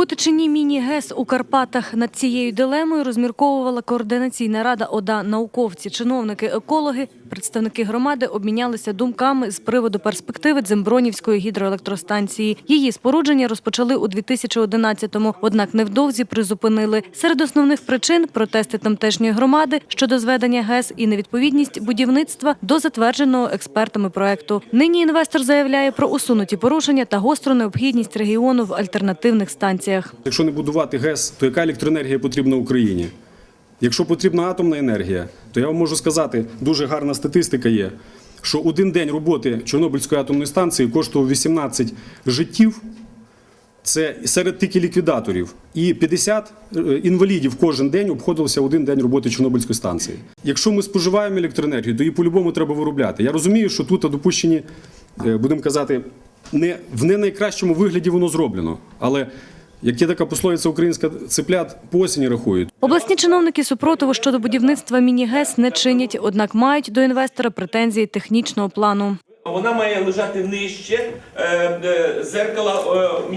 Бути чи ні міні-ГЕС у Карпатах над цією дилемою розмірковувала координаційна рада ОДА. Науковці, чиновники, екологи, представники громади обмінялися думками з приводу перспективи Дзембронівської гідроелектростанції. Її спорудження розпочали у 2011-му, однак невдовзі призупинили. Серед основних причин протести тамтешньої громади щодо зведення ГЕС і невідповідність будівництва до затвердженого експертами проекту. Нині інвестор заявляє про усунуті порушення та гостру необхідність регіону в альтернативних станціях. Якщо не будувати ГЕС, то яка електроенергія потрібна Україні? Якщо потрібна атомна енергія, то я вам можу сказати, дуже гарна статистика є, що один день роботи Чорнобильської атомної станції коштував 18 життів. Це серед тільки ліквідаторів. І 50 е, інвалідів кожен день обходилося один день роботи Чорнобильської станції. Якщо ми споживаємо електроенергію, то її по-любому треба виробляти. Я розумію, що тут допущені, е, будемо казати, не в не найкращому вигляді воно зроблено. Але як є така пословиця українська цеплят по осені рахують. Обласні чиновники супротиву щодо будівництва міні-ГЕС не чинять, однак мають до інвестора претензії технічного плану. Вона має лежати нижче е, е, зеркала е,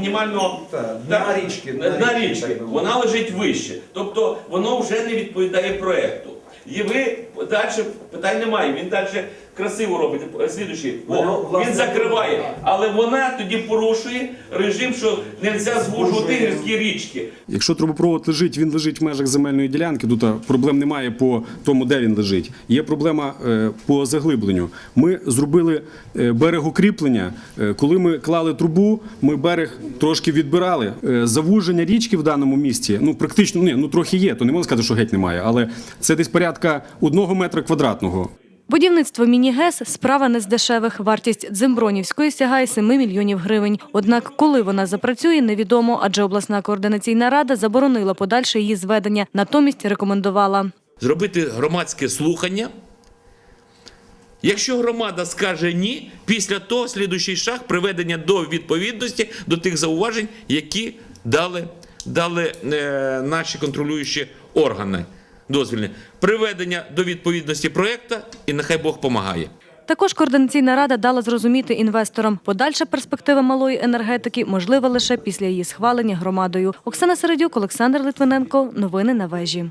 Так, на річки, На, річки, Вона лежить вище. Тобто воно вже не відповідає проекту. І ви далі питань немає. Він далі красиво робить. Слідуючий. О, він закриває. Але вона тоді порушує режим, що не можна звужувати гірські річки. Якщо трубопровод лежить, він лежить в межах земельної ділянки. Тут проблем немає по тому, де він лежить. Є проблема е, по заглибленню. Ми зробили е, берегокріплення. Е, Коли ми клали трубу, ми берег трошки відбирали. Е, Завуження річки в даному місці, ну практично ні, ну трохи є, то не можна сказати, що геть немає, але це десь порядка одного метра квадратного. Будівництво міні-ГЕС – справа не з дешевих. Вартість Дзембронівської сягає 7 мільйонів гривень. Однак, коли вона запрацює, невідомо, адже обласна координаційна рада заборонила подальше її зведення, натомість рекомендувала. зробити громадське слухання. Якщо громада скаже ні, після того слідуючий шаг приведення до відповідності до тих зауважень, які дали, дали е, наші контролюючі органи дозвільні. Приведення до відповідності проєкту і нехай Бог помагає. Також координаційна рада дала зрозуміти інвесторам, подальша перспектива малої енергетики можлива лише після її схвалення громадою. Оксана Середюк, Олександр Литвиненко. Новини на вежі.